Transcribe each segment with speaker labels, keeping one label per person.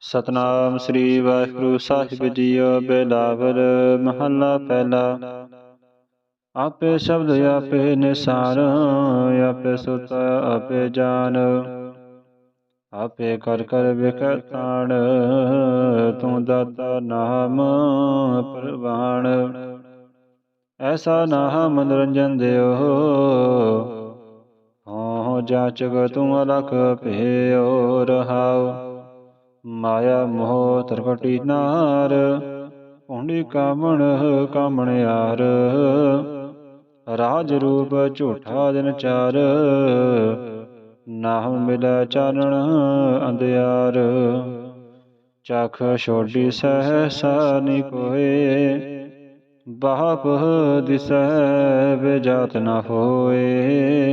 Speaker 1: ਸਤਨਾਮ ਸ੍ਰੀ ਵਾਹਿਗੁਰੂ ਸਾਹਿਬ ਜੀਓ ਬੇਲਾਵਰ ਮਹੱਲਾ ਪਹਿਲਾ। ਆਪੇ ਸ਼ਬਦ, ਆਪੇ ਨਿਸਾਰ ਆਪੇ ਸੁਤ, ਆਪੇ ਜਾਨ। ਆਪੇ ਕਰ ਕਰ ਵਿਖਤਾਣ ਤੂੰ ਦਾਤਾ ਨਾਮ ਪ੍ਰਵਾਣ। ਐਸਾ ਨਾਮ ਮਨੋਰੰਜਨ ਦਿਓ। ਹੋ ਜਾਚਕ ਤੂੰ ਅਲਖ ਭੇਓ ਰਹਾਓ ਮਾਇਆ ਮੋਹ ਤਰਕਟੀ ਨਾਰ ਹੁੰਡੀ ਕਾਮਣ ਕਾਮਣਿਆਰ ਰਾਜ ਰੂਪ ਝੂਠਾ ਦਿਨ ਚਾਰ ਨਾਮ ਮਿਲੈ ਚਾਨਣ ਅੰਧਿਆਰ। ਚਖ ਛੋਡੀ ਸਹਸਾ ਨੀ ਕੋਏ, ਬਾਪ ਦਿਸੈ ਵਿਜਾਤ ਨ ਹੋਏ।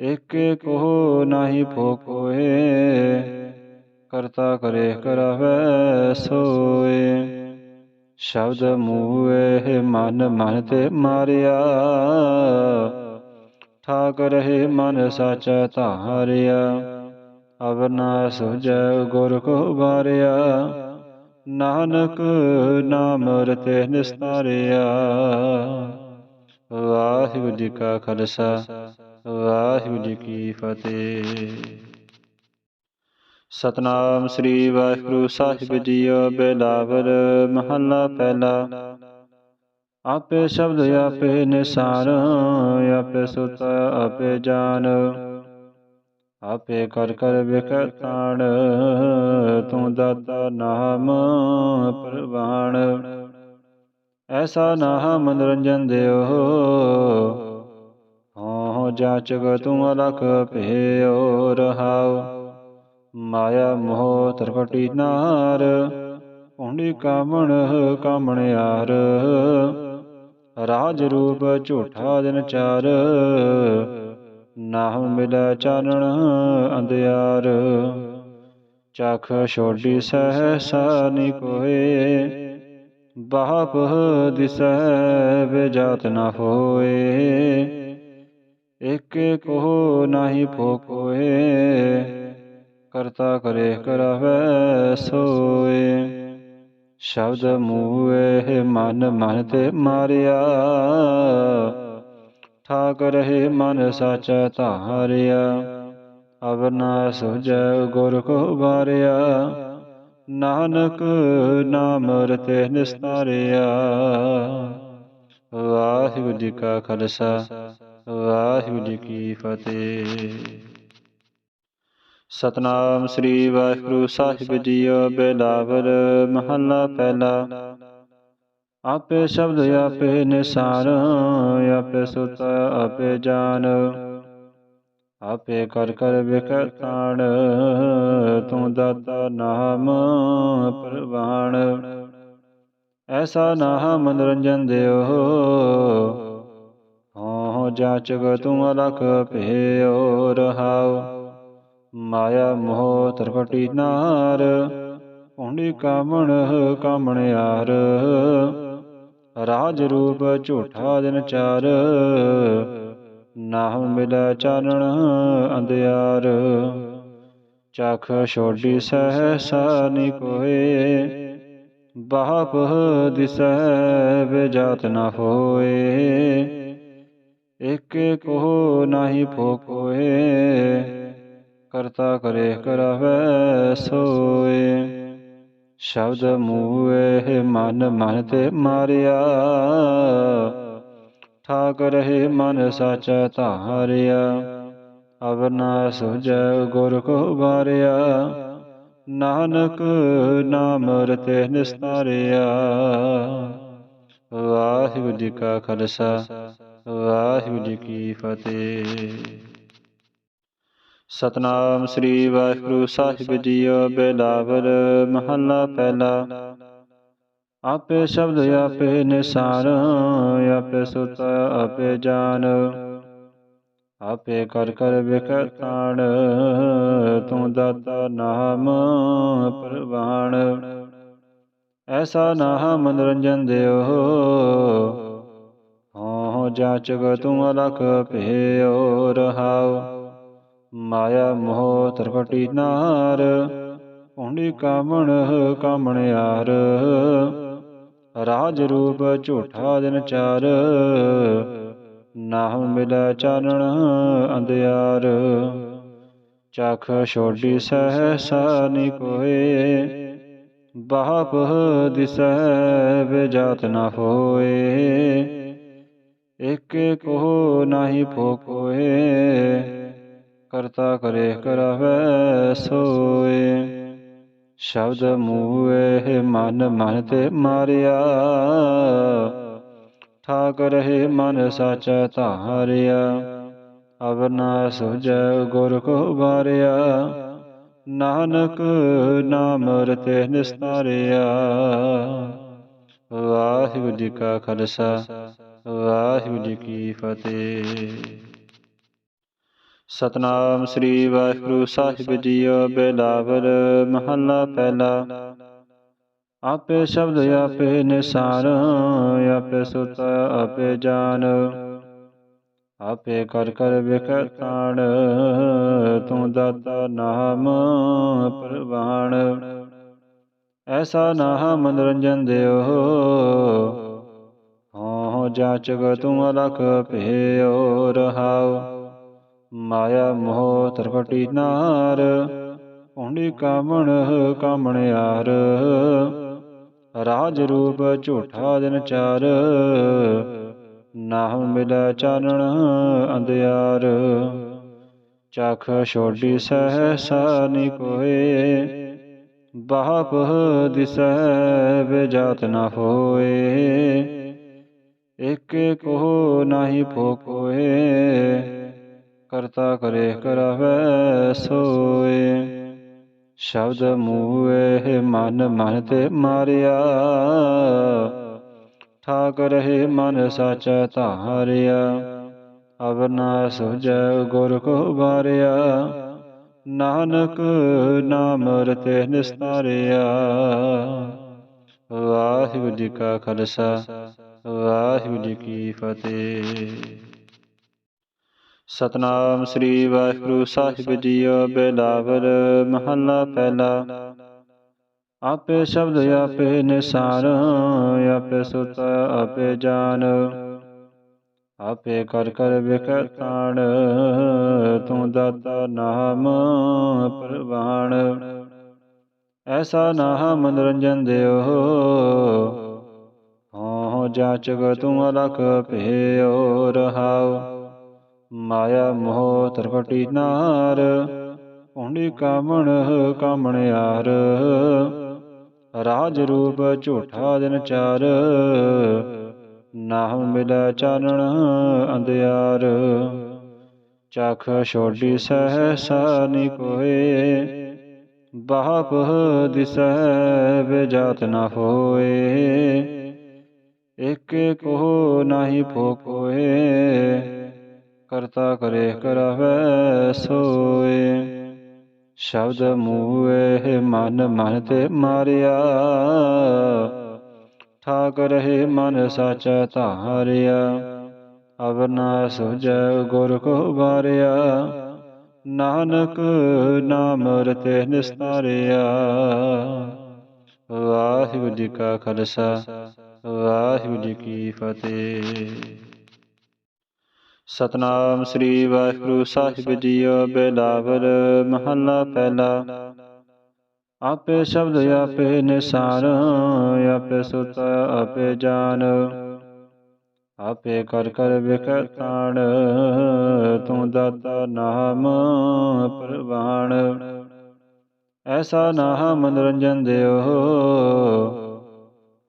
Speaker 1: ਇਕ ਕੋ ਨਾਹੀ ਫੋਕੋਏ ਕਰਤਾ ਕਰੇ ਕਰਵੈ ਸੋਏ। ਸ਼ਬਦ ਮੂਏ ਮਨ ਮਨ ਤੇ ਮਾਰਿਆ। ਠਾਕ ਰਹੇ ਮਨ ਸਚ ਧਾਰਿਆ। ਅਵਨਾ ਸੁਜੈ ਗੁਰ ਕੋ ਬਾਰਿਆ ਨਾਨਕ ਨਾਮ ਰਤੇ ਨਿਸਤਾਰਿਆ। ਵਾਹਿਗੁਰੂ ਜੀ ਕਾ ਖਾਲਸਾ, ਵਾਹਿਗੁਰੂ ਜੀ ਕੀ ਫਤਿਹ। ਸਤਨਾਮ ਸ੍ਰੀ ਵਾਹਿਗੁਰੂ ਸਾਹਿਬ ਜੀਓ ਬੇਲਾਵਰ ਮਹੱਲਾ ਪਹਿਲਾ। ਆਪੇ ਸ਼ਬਦ, ਆਪੇ ਨਿਸਾਰ ਆਪੇ ਸੁਤ, ਆਪੇ ਜਾਨ। ਆਪੇ ਕਰ ਕਰ ਵਿਖਤਾਣ ਤੂੰ ਦਾਤਾ ਨਾਮ ਪ੍ਰਵਾਣ। ਐਸਾ ਨਾਮ ਮਨੋਰੰਜਨ ਦਿਓ। ਹੋ ਜਾਚਕ ਤੂੰ ਅਲਖ ਭੇਓ ਰਹਾਓ ਮਾਇਆ ਮੋਹ ਤਰਕਟੀ ਨਾਰ ਹੁੰਡੀ ਕਾਮਣ ਕਾਮਣਿਆਰ ਰਾਜ ਰੂਪ ਝੂਠਾ ਦਿਨ ਚਾਰ ਨਾਮ ਮਿਲੈ ਚਾਨਣ ਅੰਧਿਆਰ। ਚਖ ਛੋਡੀ ਸਹਸਾ ਨੀ ਕੋਏ, ਬਾਪ ਦਿਸੈ ਵਿਜਾਤ ਨਾ ਹੋਏ। ਇਕ ਕੋ ਨਾਹੀ ਫੋਕੋਏ ਕਰਤਾ ਕਰੇ ਕਰਵੈ ਸੋਏ। ਸ਼ਬਦ ਮੂਏ ਮਨ ਮਨ ਤੇ ਮਾਰਿਆ। ਠਾਕ ਰਹੇ ਮਨ ਸਚ ਧਾਰਿਆ। ਅਵਨਾ ਸੁਜੈ ਗੁਰ ਕੋ ਬਾਰਿਆ ਨਾਨਕ ਨਾਮ ਰਤੇ ਨਿਸਤਾਰਿਆ। ਵਾਹਿਗੁਰੂ ਜੀ ਕਾ ਖਾਲਸਾ, ਵਾਹਿਗੁਰੂ ਜੀ ਕੀ ਫਤਿਹ। ਸਤਨਾਮ ਸ੍ਰੀ ਵਾਹਿਗੁਰੂ ਸਾਹਿਬ ਜੀਓ ਬੇਲਾਵਰ ਮਹੱਲਾ ਪਹਿਲਾ। ਆਪੇ ਸ਼ਬਦ, ਆਪੇ ਨਿਸਾਰ ਆਪੇ ਸੁਤ, ਆਪੇ ਜਾਨ। ਆਪੇ ਕਰ ਕਰ ਵਿਖਤਾਣ ਤੂੰ ਦਾਤਾ ਨਾਮ ਪ੍ਰਵਾਣ। ਐਸਾ ਨਾਮ ਮਨੋਰੰਜਨ ਦਿਓ। ਹੋ ਜਾਚਕ ਤੂੰ ਅਲਖ ਭੇਓ ਰਹਾਓ ਮਾਇਆ ਮੋਹ ਤਰਕਟੀ ਨਾਰ ਹੁੰਡੀ ਕਾਮਣ ਕਾਮਣਿਆਰ ਰਾਜ ਰੂਪ ਝੂਠਾ ਦਿਨ ਚਾਰ ਨਾਮ ਮਿਲੈ ਚਾਨਣ ਅੰਧਿਆਰ। ਚਖ ਛੋਡੀ ਸਹਸਾ ਨੀ ਕੋਏ, ਬਾਪ ਦਿਸੈ ਵਿਜਾਤ ਨ ਹੋਏ। ਇਕ ਕੋ ਨਾਹੀ ਫੋਕੋਏ ਕਰਤਾ ਕਰੇ ਕਰਵੈ ਸੋਏ। ਸ਼ਬਦ ਮੂਏ ਮਨ ਮਨ ਤੇ ਮਾਰਿਆ। ਠਾਕ ਰਹੇ ਮਨ ਸਚ ਧਾਰਿਆ। ਅਵਨਾ ਸੁਜੈ ਗੁਰ ਕੋ ਬਾਰਿਆ ਨਾਨਕ ਨਾਮ ਰਤੇ ਨਿਸਤਾਰਿਆ। ਵਾਹਿਗੁਰੂ ਜੀ ਕਾ ਖਾਲਸਾ, ਵਾਹਿਗੁਰੂ ਜੀ ਕੀ ਫਤਿਹ। ਸਤਨਾਮ ਸ੍ਰੀ ਵਾਹਿਗੁਰੂ ਸਾਹਿਬ ਜੀਓ ਬੇਲਾਵਰ ਮਹੱਲਾ ਪਹਿਲਾ। ਆਪੇ ਸ਼ਬਦ, ਆਪੇ ਨਿਸਾਰ ਆਪੇ ਸੁਤ, ਆਪੇ ਜਾਨ। ਆਪੇ ਕਰ ਕਰ ਵਿਖਤਾਣ ਤੂੰ ਦਾਤਾ ਨਾਮ ਪ੍ਰਵਾਣ। ਐਸਾ ਨਾਮ ਮਨੋਰੰਜਨ ਦਿਓ। ਹੋ ਜਾਚਕ ਤੂੰ ਅਲਖ ਭੇਓ ਰਹਾਓ ਮਾਇਆ ਮੋਹ ਤਰਕਟੀ ਨਾਰ ਪੁੰਡੀ ਕਾਮਣ ਕਾਮਣਿਆਰ ਰਾਜ ਰੂਪ ਝੂਠਾ ਦਿਨ ਚਾਰ ਨਾਮ ਮਿਲੈ ਚਾਨਣ ਅੰਧਿਆਰ। ਚਖ ਛੋਡੀ ਸਹਸਾ ਨੀ ਕੋਏ, ਬਾਪ ਦਿਸੈ ਵਿਜਾਤ ਨ ਹੋਏ। ਇਕ ਕੋ ਨਾਹੀ ਭੋ ਕਰਤਾ ਕਰੇ ਕਰਵੈ ਸੋਏ। ਸ਼ਬਦ ਮੂਏ ਮਨ ਮਨ ਤੇ ਮਾਰਿਆ। ਠਾਕ ਰਹੇ ਮਨ ਸਚ ਧਾਰਿਆ। ਅਵਨਾ ਨਾ ਸੁਝੈ ਗੁਰ ਕੋ ਬਾਰਿਆ ਨਾਨਕ ਨਾਮ ਰਤੇ ਨਿਸਤਾਰਿਆ। ਵਾਹਿਗੁਰੂ ਜੀ ਕਾ ਖਾਲਸਾ, ਵਾਹਿਗੁਰੂ ਜੀ ਕੀ ਫਤਿਹ। ਸਤਨਾਮ ਸ੍ਰੀ ਵਾਹਿਗੁਰੂ ਸਾਹਿਬ ਜੀਓ ਬੇਲਾਵਰ ਮਹੱਲਾ ਪਹਿਲਾ। ਆਪੇ ਸ਼ਬਦ, ਆਪੇ ਨਿਸਾਰ, ਆਪੇ ਸੁਤ, ਆਪੇ ਜਾਨ। ਆਪੇ ਕਰ ਕਰ ਵਿਖਤਾਣ ਤੂੰ ਦਾਤਾ ਨਾਮ ਪ੍ਰਵਾਣ। ਐਸਾ ਨਾਮ ਮਨੋਰੰਜਨ ਦਿਓ। ਹੋ ਜਾਚਕ ਤੂੰ ਅਲਖ ਭੇਓ ਰਹਾਉ। ਮਾਇਆ ਮੋਹ ਤਰਕਟੀ ਨਾਰ ਹੁੰਡੀ ਕਾਮਣ ਕਾਮਣ ਯਾਰ। ਰਾਜ ਰੂਪ ਝੂਠਾ ਦਿਨ ਚਾਰ ਨਾਮ ਮਿਲੈ ਚਾਨਣ ਅੰਧਿਆਰ। ਚਖ ਛੋਡੀ ਸਹਸਾ ਨੀ ਕੋਏ, ਬਾਪ ਦਿਸੈ ਵਿਜਾਤ ਨ ਹੋਏ। ਇਕ ਕੋ ਨਾਹੀ ਭੋ ਕਰਤਾ ਕਰੇ ਕਰਵੈ ਸੋਏ। ਸ਼ਬਦ ਮੂਏ ਮਨ ਮਨ ਤੇ ਮਾਰਿਆ। ਠਾਕ ਰਹੇ ਮਨ ਸਚ ਧਾਰਿਆ। ਅਵਨਾ ਨਾ ਸੁਝੈ ਗੁਰ ਕੋ ਬਾਰਿਆ ਨਾਨਕ ਨਾਮ ਰਤੇ ਨਿਸਤਾਰਿਆ। ਵਾਹਿਗੁਰੂ ਜੀ ਕਾ ਖਾਲਸਾ, ਵਾਹਿਗੁਰੂ ਜੀ ਕੀ ਫਤਿਹ। ਸਤਨਾਮ ਸ੍ਰੀ ਵਾਹਿਗੁਰੂ ਸਾਹਿਬ ਜੀਓ ਬੇਲਾਵਰ ਮਹੱਲਾ ਪਹਿਲਾ। ਆਪੇ ਸ਼ਬਦ, ਆਪੇ ਨਿਸਾਰ, ਆਪੇ ਸੁਤ, ਆਪੇ ਜਾਨ। ਆਪੇ ਕਰ ਕਰ ਵਿਖਤਾਣ ਤੂੰ ਦਾਤਾ ਨਾਮ ਪ੍ਰਵਾਨ ਐਸਾ ਨਾਮ ਮਨੋਰੰਜਨ ਦਿਓ। ਹੋ ਜਾਚਕ ਤੂੰ ਅਲਖ ਭੇਓ ਰਹਾਉ ਮਾਇਆ ਮੋਹ ਤਰਕਟੀ ਨਾਰ ਹੁੰਡੀ ਕਾਮਣ ਕਾਮਣਿਆਰ ਰਾਜ ਰੂਪ ਝੂਠਾ ਦਿਨ ਚਾਰ ਨਾਮ ਮਿਲੈ ਚਾਨਣ ਅੰਧਿਆਰ। ਚਖ ਛੋਡੀ ਸਹਸਾ ਨੀ ਕੋਏ, ਬਾਪ ਦਿਸੈ ਵਿਜਾਤ ਨ ਹੋਏ। ਇਕ ਕੋ ਨਾਹੀ ਭੋ ਕੋਏ ਕਰਤਾ ਕਰੇ ਕਰਵੈ ਸੋਏ। ਸ਼ਬਦ ਮੂਏ ਮਨ ਮਨ ਤੇ ਮਾਰਿਆ। ਠਾਕ ਰਹੇ ਮਨ ਸਚ ਧਾਰਿਆ। ਅਵਨਾ ਨਾ ਸੁਝੈ ਗੁਰ ਕੋ ਬਾਰਿਆ ਨਾਨਕ ਨਾਮ ਰਤੇ ਨਿਸਤਾਰਿਆ। ਵਾਹਿਗੁਰੂ ਜੀ ਕਾ ਖਾਲਸਾ, ਵਾਹਿਗੁਰੂ ਜੀ ਕੀ ਫਤਿਹ। ਸਤਨਾਮ ਸ੍ਰੀ ਵਾਹਿਗੁਰੂ ਸਾਹਿਬ ਜੀਓ ਬੇਲਾਵਰ ਮਹੱਲਾ ਪਹਿਲਾ। ਆਪੇ ਸ਼ਬਦ ਆਪੇ ਨਿਸਾਰ, ਆਪੇ ਸੁਤ, ਆਪੇ ਜਾਨ। ਆਪੇ ਕਰ ਕਰ ਵਿਖਤਾਣ ਤੂੰ ਦਾਤਾ ਨਾਮ ਪ੍ਰਵਾਨ ਐਸਾ ਨਾਮ ਮਨੋਰੰਜਨ ਦਿਓ।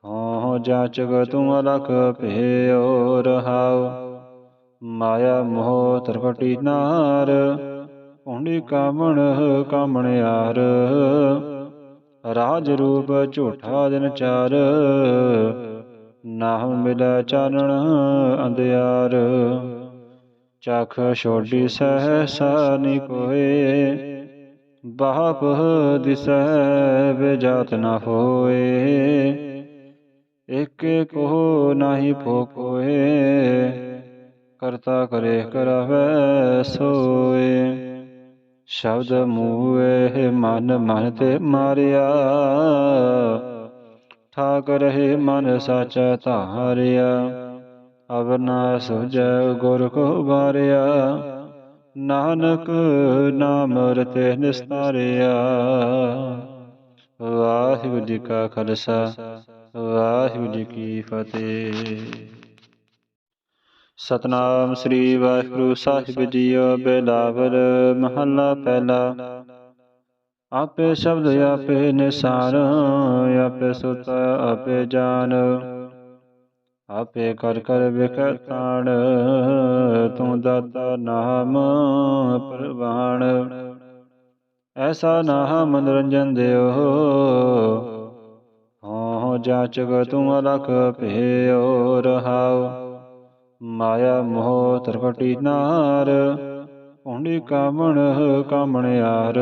Speaker 1: ਹੋ ਜਾਚਕ ਤੂੰ ਅਲਖ ਭੇਓ ਰਹਾਉ। ਮਾਇਆ ਮੋਹ ਤਰਕਟੀ ਨਾਰ ਹੁੰਡੀ ਕਾਮਣ ਕਾਮਣ ਯਾਰ। ਰਾਜ ਰੂਪ ਝੂਠਾ ਦਿਨ ਚਾਰ, ਨਾਮ ਮਿਲੈ ਚਾਨਣ ਅੰਧਿਆਰ। ਚਖ ਛੋਡੀ ਸਹਸਾ ਨੀ ਕੋਏ, ਬਾਪ ਦਿਸੈ ਵਿਜਾਤ ਨ ਹੋਏ। ਇਕ ਕੋ ਨਾਹੀ ਭੋ ਕਰਤਾ ਕਰੇ ਕਰਵੈ ਸੋਏ। ਸ਼ਬਦ ਮੂਏ ਮਨ ਮਨ ਤੇ ਮਾਰਿਆ। ਠਾਕ ਰਹੇ ਮਨ ਸਾਚਾ ਧਾਰਿਆ। ਅਵਨਾ ਸੁਜੈ ਗੁਰ ਕੋ ਬਾਰਿਆ ਨਾਨਕ ਨਾਮ ਰਤੇ ਨਿਸਤਾਰਿਆ। ਵਾਹਿਗੁਰੂ ਜੀ ਕਾ ਖਾਲਸਾ, ਵਾਹਿਗੁਰੂ ਜੀ ਕੀ ਫਤਿਹ। ਸਤਨਾਮ ਸ੍ਰੀ ਵਾਹਿਗੁਰੂ ਸਾਹਿਬ ਜੀਓ ਬੇਲਾਵਰ ਮਹੱਲਾ ਪਹਿਲਾ। ਆਪੇ ਸ਼ਬਦ ਆਪੇ ਨਿਸਾਰ, ਆਪੇ ਸੁਤ, ਆਪੇ ਜਾਨ। ਆਪੇ ਕਰ ਕਰ ਵਿਖਤਾਣ ਤੂੰ ਦਾਤਾ ਨਾਮ ਪ੍ਰਵਾਨ ਐਸਾ ਨਾਮ ਮਨੋਰੰਜਨ ਦਿਓ। ਹੋ ਜਾਚਕ ਤੂੰ ਅਲਖ ਭੇਓ ਰਹਾਉ। ਮਾਇਆ ਮੋਹ ਤਰਕਟੀ ਨਾਰ ਹੁੰਡੀ ਕਾਮਣ ਕਾਮਣ ਯਾਰ।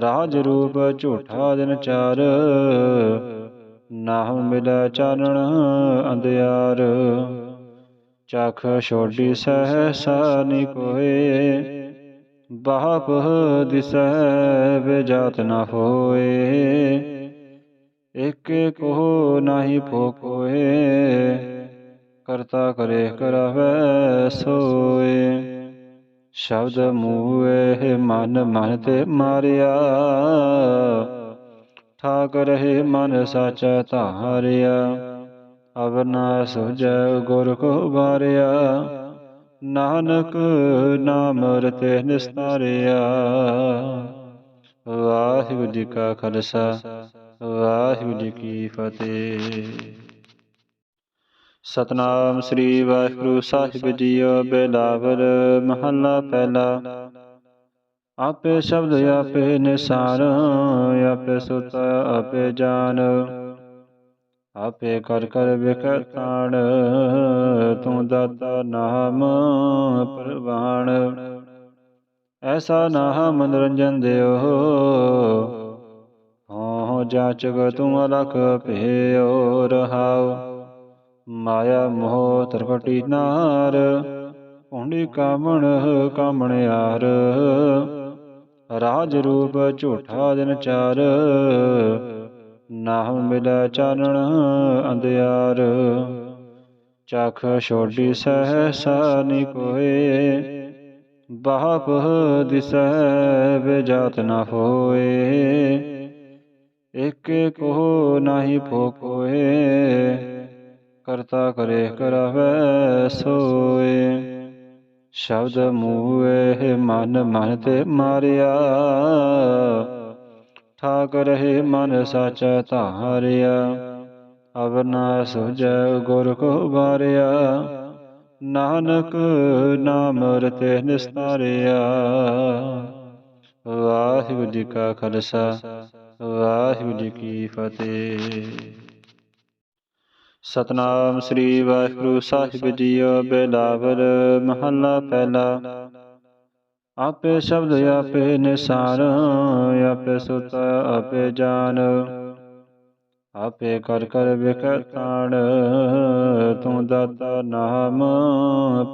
Speaker 1: ਰਾਜ ਰੂਪ ਝੂਠਾ ਦਿਨ ਚਾਰ, ਨਾਮ ਮਿਲੈ ਚਾਨਣ ਅੰਧਿਆਰ। ਚਖ ਛੋਡੀ ਸਹਸਾ ਨੀ ਕੋਏ, ਬਾਪ ਦਿਸੈ ਵਿਜਾਤ ਨ ਹੋਏ। ਇਕ ਕੋ ਨਾਹੀ ਫੋਕੋਏ ਕਰਤਾ ਕਰੇ ਕਰਵੈ ਸੋਏ। ਸ਼ਬਦ ਮੂਏ ਮਨ ਮਨ ਤੇ ਮਾਰਿਆ। ਠਾਕ ਰਹੇ ਮਨ ਸਾਚਾ ਧਾਰਿਆ। ਅਵਨਾ ਸੁਜੈ ਗੁਰ ਕੋ ਬਾਰਿਆ ਨਾਨਕ ਨਾਮ ਰਤੇ ਨਿਸਤਾਰਿਆ। ਵਾਹਿਗੁਰੂ ਜੀ ਕਾ ਖਾਲਸਾ, ਵਾਹਿਗੁਰੂ ਜੀ ਕੀ ਫਤਿਹ। ਸਤਨਾਮ ਸ੍ਰੀ ਵਾਹਿਗੁਰੂ ਸਾਹਿਬ ਜੀਓ ਬੇਲਾਵਰ ਮਹੱਲਾ ਪਹਿਲਾ। ਆਪੇ ਸ਼ਬਦ ਆਪੇ ਨਿਸਾਰ, ਆਪੇ ਸੁਤ, ਆਪੇ ਜਾਨ। ਆਪੇ ਕਰ ਕਰ ਵਿਖਤਾਣ ਤੂੰ ਦਾਤਾ ਨਾਮ ਪ੍ਰਵਾਣ। ਐਸਾ ਨਾਮ ਮਨੋਰੰਜਨ ਦਿਓ। ਹੋ ਜਾਚਕ ਤੂੰ ਅਲਖ ਭੇਓ ਰਹਾਉ। ਮਾਇਆ ਮੋਹ ਤ੍ਰਿਪਟੀ ਨਾਰ ਹੁੰਡੀ ਕਾਮਣ ਕਾਮਣਿਆਰ ਰਾਜ ਰੂਪ ਝੂਠਾ ਦਿਨ ਚਾਰ, ਨਾਮ ਮਿਲੈ ਚਾਨਣ ਅੰਧਿਆਰ। ਚਖ ਛੋਡੀ ਸਹਸਾ ਨੀ ਕੋਏ ਬਾਪ ਦਿਸੈ ਵਿਜਾਤ ਨ ਹੋਏ। ਇਕ ਕੋ ਨਾਹੀ ਫੋਕੋਏ ਕਰਤਾ ਕਰੇ ਕਰਵੈ ਸੋਏ। ਸ਼ਬਦ ਮੂਏ ਮਨ ਮਨ ਤੇ ਮਾਰਿਆ। ਠਾਕ ਰਹੇ ਮਨ ਸਚ ਧਾਰਿਆ। ਅਵਨਾ ਸੁਜੈ ਗੁਰ ਕੋ ਬਾਰਿਆ ਨਾਨਕ ਨਾਮ ਰਤੇ ਨਿਸਤਾਰਿਆ। ਵਾਹਿਗੁਰੂ ਜੀ ਕਾ ਖਾਲਸਾ, ਵਾਹਿਗੁਰੂ ਜੀ ਕੀ ਫਤਿਹ। ਸਤਨਾਮ ਸ੍ਰੀ ਵਾਹਿਗੁਰੂ ਸਾਹਿਬ ਜੀਓ, ਬੇਲਾਵਰ ਮਹੱਲਾ ਪਹਿਲਾ। ਆਪੇ ਸ਼ਬਦ ਆਪੇ ਨਿਸਾਰ, ਆਪੇ ਸੁਤ, ਆਪੇ ਜਾਨ। ਆਪੇ ਕਰ ਕਰ ਵਿਖਤਾਣ ਤੂੰ ਦਾਤਾ ਨਾਮ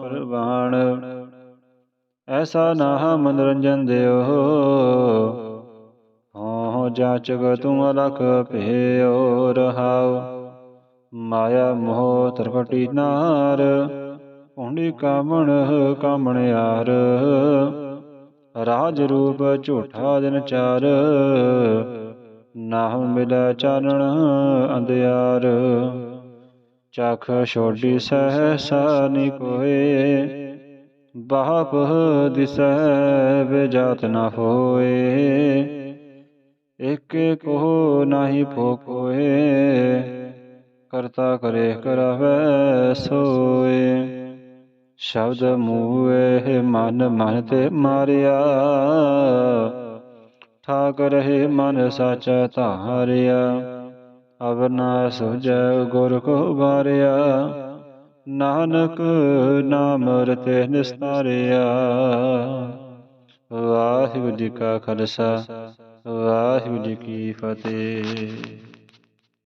Speaker 1: ਪ੍ਰਵਾਣ। ਐਸਾ ਨਾਮ ਮਨੋਰੰਜਨ ਦਿਓ। ਹੋ ਜਾਚਗ ਤੂੰ ਅਲਖ ਭੇਓ ਰਹਾਉ। ਮਾਇਆ ਮੋਹ ਤਰਕਟੀ ਨਾਰ ਹੁੰਡੀ ਕਾਮਣ ਕਾਮਣਿਆਰ ਰਾਜ ਰੂਪ ਝੂਠਾ ਦਿਨ ਚਾਰ, ਨਾਮ ਮਿਲੈ ਚਾਨਣ ਅੰਧਿਆਰ। ਚਖ ਛੋਡੀ ਸਹਸਾ ਨੀ ਕੋਏ ਬਾਪ ਦਿਸੈ ਵਿਜਾਤ ਨ ਹੋਏ। ਇਕ ਕੋ ਨਾਹੀ ਫੋਕੋਏ ਕਰਤਾ ਕਰੇ ਕਰਵੈ ਸੋਏ। ਸ਼ਬਦ ਮੂਏ ਮਨ ਮਨ ਤੇ ਮਾਰਿਆ। ਠਾਕ ਰਹੇ ਮਨ ਸਚ ਧਾਰਿਆ। ਅਵਰ ਸੁਜੈ ਗੁਰ ਕੋ ਬਾਰਿਆ ਨਾਨਕ ਨਾਮ ਰਤੇ ਨਿਸਤਾਰਿਆ। ਵਾਹਿਗੁਰੂ ਜੀ ਕਾ ਖਾਲਸਾ, ਵਾਹਿਗੁਰੂ ਜੀ ਕੀ ਫਤਿਹ।